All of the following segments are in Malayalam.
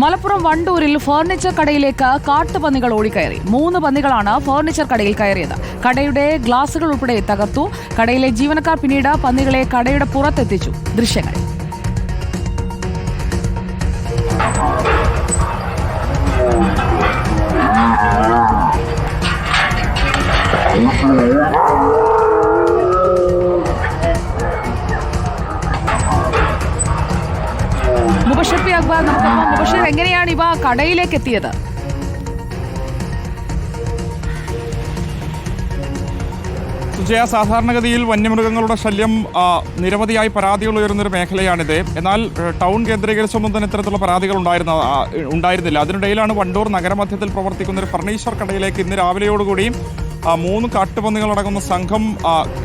മലപ്പുറം വണ്ടൂരിൽ ഫർണിച്ചർ കടയിലേക്ക് കാട്ടുപന്നികൾ ഓടിക്കയറി. മൂന്ന് പന്നികളാണ് ഫർണിച്ചർ കടയിൽ കയറിയത്. കടയുടെ ഗ്ലാസുകൾ ഉൾപ്പെടെ തകർത്തു. കടയിലെ ജീവനക്കാർ പിന്നീട് പന്നികളെ കടയുടെ പുറത്തെത്തിച്ചു. ദൃശ്യങ്ങൾ. മുബഷപ്പി അക്ബാർ നമുക്കൊപ്പം മുബഷർ എങ്ങനെയാണ് ഇവ കടയിലേക്ക് എത്തിയത്? സുജയ സാധാരണഗതിയിൽ വന്യമൃഗങ്ങളുടെ ശല്യം നിരവധിയായി പരാതികൾ ഉയരുന്നൊരു മേഖലയാണിത്. എന്നാൽ ടൗൺ കേന്ദ്രീകരിച്ചൊന്നും തന്നെ ഇത്തരത്തിലുള്ള പരാതികൾ ഉണ്ടായിരുന്ന ഉണ്ടായിരുന്നില്ല. അതിനിടയിലാണ് വണ്ടൂർ നഗരമധ്യത്തിൽ പ്രവർത്തിക്കുന്ന ഒരു ഫർണിച്ചർ കടയിലേക്ക് ഇന്ന് രാവിലെയോടുകൂടി മൂന്ന് കാട്ടുപന്നികളടങ്ങുന്ന സംഘം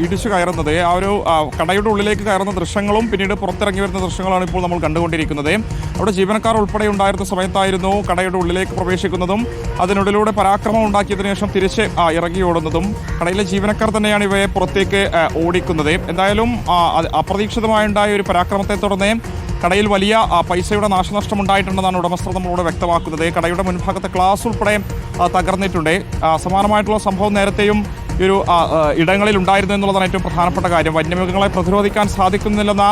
ഇടിച്ചു കയറുന്നത്. ആ ഒരു കടയുടെ ഉള്ളിലേക്ക് കയറുന്ന ദൃശ്യങ്ങളും പിന്നീട് പുറത്തിറങ്ങി വരുന്ന ദൃശ്യങ്ങളാണ് ഇപ്പോൾ നമ്മൾ കണ്ടുകൊണ്ടിരിക്കുന്നത്. അവിടെ ജീവനക്കാർ ഉൾപ്പെടെ ഉണ്ടായിരുന്ന സമയത്തായിരുന്നു കടയുടെ ഉള്ളിലേക്ക് പ്രവേശിക്കുന്നതും അതിനുള്ളിലൂടെ പരാക്രമം ഉണ്ടാക്കിയതിനു ശേഷം തിരിച്ച് ആ, ഇറങ്ങി ഓടുന്നതും കടയിലെ ജീവനക്കാർ തന്നെയാണ് ഇവയെ പുറത്തേക്ക് ഓടിക്കുന്നത്. എന്തായാലും അപ്രതീക്ഷിതമായുണ്ടായ ഒരു പരാക്രമത്തെ തുടർന്ന് കടയിൽ വലിയ പൈസയുടെ നാശനഷ്ടം ഉണ്ടായിട്ടുണ്ടെന്നാണ് ഉടമസ്ഥർ നമ്മളോട് വ്യക്തമാക്കുന്നത്. കടയുടെ മുൻഭാഗത്തെ ക്ലാസ് ഉൾപ്പെടെ തകർന്നിട്ടുണ്ട്. സമാനമായിട്ടുള്ള സംഭവം നേരത്തെയും ഈ ഒരു ഇടങ്ങളിൽ ഉണ്ടായിരുന്നു എന്നുള്ളതാണ് ഏറ്റവും പ്രധാനപ്പെട്ട കാര്യം. വന്യമൃഗങ്ങളെ പ്രതിരോധിക്കാൻ സാധിക്കുന്നില്ലെന്ന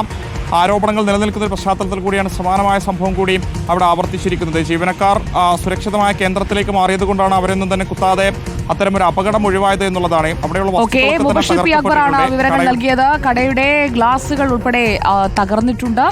ആരോപണങ്ങൾ നിലനിൽക്കുന്ന ഒരു പശ്ചാത്തലത്തിൽ കൂടിയാണ് സമാനമായ സംഭവം കൂടി അവിടെ ആവർത്തിച്ചിരിക്കുന്നത്. ജീവനക്കാർ സുരക്ഷിതമായ കേന്ദ്രത്തിലേക്ക് മാറിയത് കൊണ്ടാണ് അവരൊന്നും തന്നെ കുത്താതെ ഒരു അപകടം ഒഴിവായത് എന്നുള്ളതാണ്. അവിടെയുള്ള വിവരങ്ങൾ നൽകിയത്. കടയുടെ ഗ്ലാസുകൾ ഉൾപ്പെടെ തകർന്നിട്ടുണ്ട്.